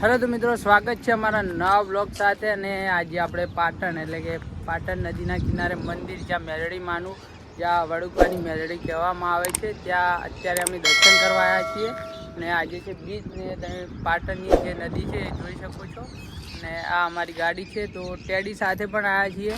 Hello તો મિત્રો, સ્વાગત છે અમારા નવા બ્લોગ સાથે અને આજે આપણે પાટણ, એટલે કે પાટણ નદીના કિનારે મંદિર જ્યાં મેલડી માનું, જ્યાં વડુકાની મેલડી કહેવામાં આવે છે, ત્યાં અત્યારે અમે દર્શન કરવા આવ્યા છીએ. અને આજે છે બીચ ને તમે પાટણની જે નદી છે એ જોઈ શકો છો. અને આ અમારી ગાડી છે, તો ટેડી સાથે પણ આવ્યા છીએ.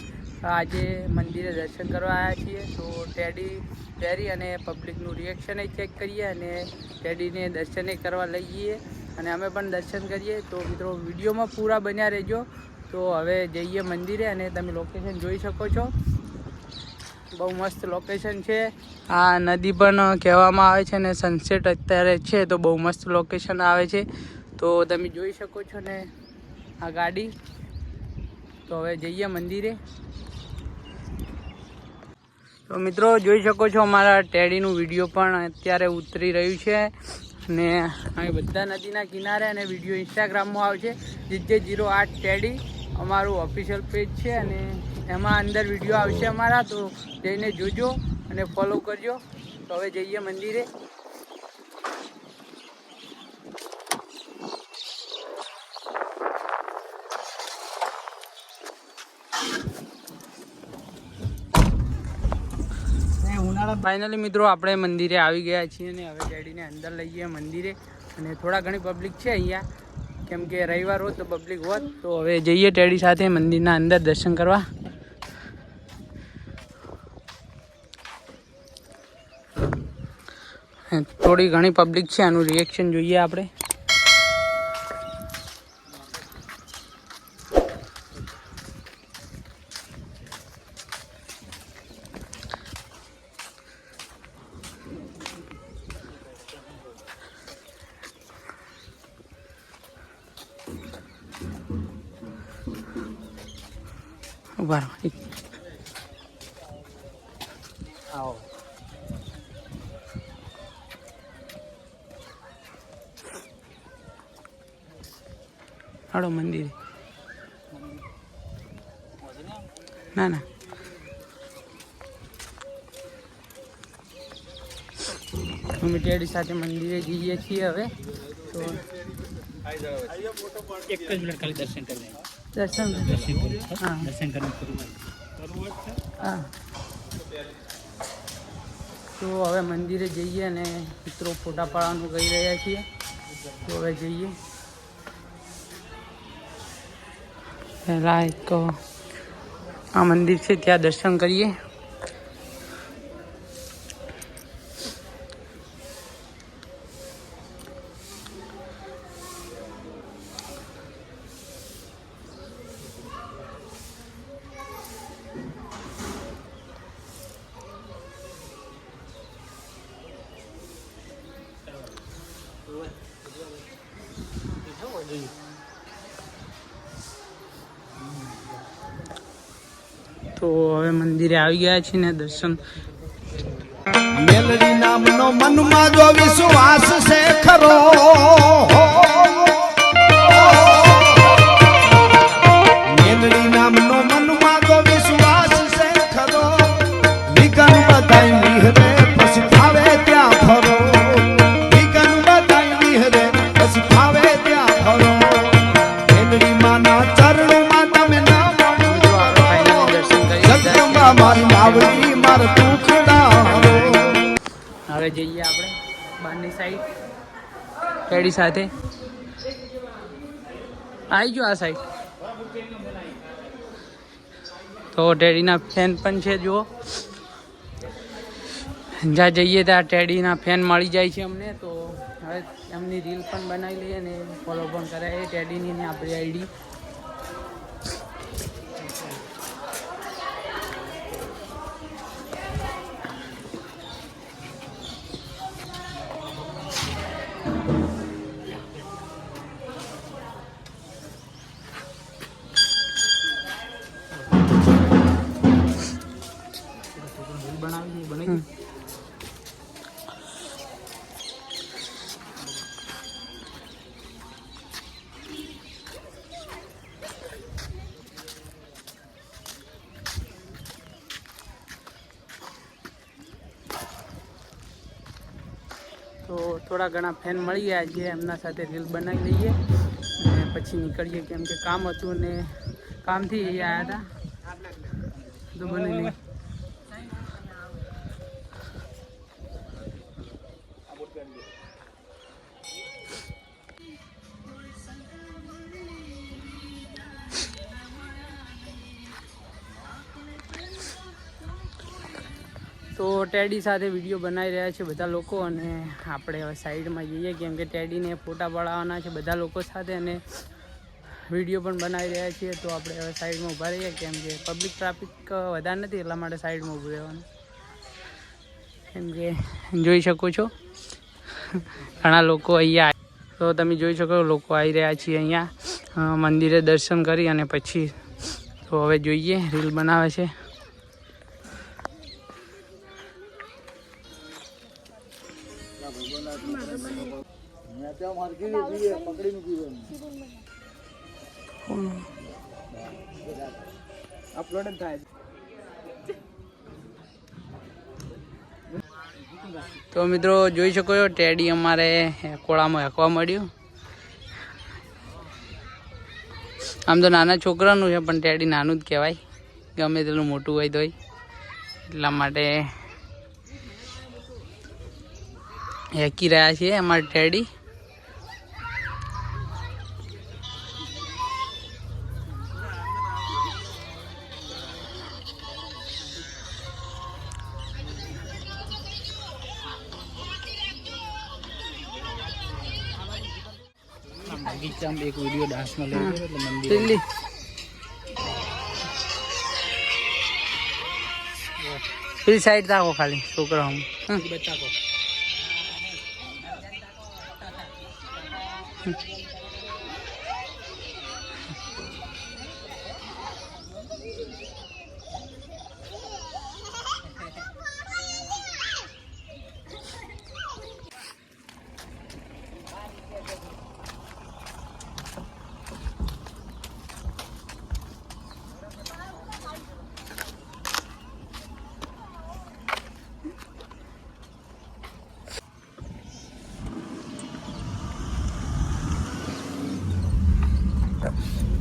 આજે મંદિરે દર્શન કરવા આવ્યા છીએ, તો ટેડી પહેરી અને પબ્લિકનું રિએક્શન ચેક કરીએ અને ટેડીને દર્શને કરવા લઈ જઈએ અને અમે પણ દર્શન કરીએ. તો મિત્રો, વિડીયોમાં પૂરા બન્યા રહેજો. તો હવે જઈએ મંદિરે અને તમે લોકેશન જોઈ શકો છો. બહુ મસ્ત લોકેશન છે. આ નદી પણ કહેવામાં આવે છે અને સનસેટ અત્યારે છે તો બહુ મસ્ત લોકેશન આવે છે. તો તમે જોઈ શકો છો ને આ ગાડી. તો હવે જઈએ મંદિરે. તો મિત્રો, જોઈ શકો છો અમારા ટેડીનું વીડિયો પણ અત્યારે ઉતરી રહ્યું છે. અને અહીં બધા નદીના કિનારે અને વીડિયો ઇન્સ્ટાગ્રામમાં આવશે. જીજે જીરો આઠ ટેડી અમારું ઓફિશિયલ પેજ છે અને એમાં અંદર વીડિયો આવશે અમારા, તો જઈને જોજો અને ફોલો કરજો. તો હવે જઈએ મંદિરે. ફાઇનલી મિત્રો આપણે મંદિરે આવી ગયા છીએ અને હવે ડેડીને અંદર લઈ જઈએ મંદિરે. અને થોડા ઘણી પબ્લિક છે અહીંયા. કેમ કે રવિવાર હોત તો પબ્લિક હોત. તો હવે જઈએ ટેડી સાથે મંદિરના અંદર દર્શન કરવા. થોડી ઘણી પબ્લિક છે, આનું રિએક્શન જોઈએ આપણે. ઊભા આવો. હાડો મંદિરે. ના ના. અમે ટેડી સાથે મંદિરે જઈએ છીએ હવે. તો એક જ મિનિટ ખાલી દર્શન કરી લે દર્શન દર્શન હા. દર્શન હા. તો હવે મંદિરે જઈએ અને મિત્રો ફોટા પાડવાનું કહી રહ્યા છીએ. તો હવે જઈએ. પહેલાં એક આ મંદિર છે ત્યાં દર્શન કરીએ. તો હવે મંદિરે આવી ગયા છીએ ને દર્શન. મેલડી નામનો મનમાં જો વિશ્વાસ છે ખરો. માવડી માર દુખડા હવે જઈએ આપણે બહારની સાઈડ પેડી સાથે? આવી ગયો આ સાઈડ તો ટેડીના ફેન પણ છે, જુઓ. જ્યાં જઈએ ત્યાં ટેડીના ફેન મળી જાય છે અમને, તો હવે એમની રીલ પણ બનાવી લઈએ અને ફોલો પણ કરાય. ટેડીની ને આપણી આઈડી થોડા ઘણા ફેન મળી ગયા છે એમના સાથે રીલ બનાવી લઈએ. અને પછી નીકળીએ, કેમ કે કામ હતું ને કામથી આવ્યા હતા. તો બને નહીં. તો ટેડી સાથે વીડિયો બનાવી રહ્યા છે બધા લોકો અને આપણે હવે સાઈડમાં જઈએ કેમ કે ટેડીને ફોટા પડાવવાના છે બધા લોકો સાથે અને વીડિયો પણ બનાવી રહ્યા છીએ. તો આપણે હવે સાઈડમાં ઊભા રહીએ કેમ કે પબ્લિક ટ્રાફિક વધારે નથી એટલા માટે સાઈડમાં ઊભું રહેવાનું. કેમ કે જોઈ શકો છો ઘણા લોકો અહીંયા તો તમે જોઈ શકો લોકો આવી રહ્યા છીએ અહીંયા. મંદિરે દર્શન કરી અને પછી તો હવે જોઈએ રીલ બનાવે છે. તો મિત્રો જોઈ શકો છો, ટેડી અમારે કોળામાં હેકવા મળ્યું. આમ તો નાના છોકરાનું છે, પણ ટેડી નાનું જ કહેવાય. ગમે તેટલું મોટું હોય તોય. એટલા માટે હેકી રહ્યા છીએ અમારે ટેડી બગીચામાં એક વીડિયો ડાન્સમાં લઈ ગયો એટલે મંદિર દિલ્હી પેલી સાઈડ તાકો ખાલી છોકરા હમ હમ. Perfect.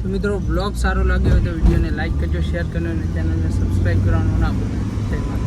તો મિત્રો બ્લોગ સારો લાગ્યો હોય તો વિડીયોને લાઈક કરજો શેર કરજો અને ચેનલને સબસ્ક્રાઈબ કરવાનું ના ભૂલતા જય માતા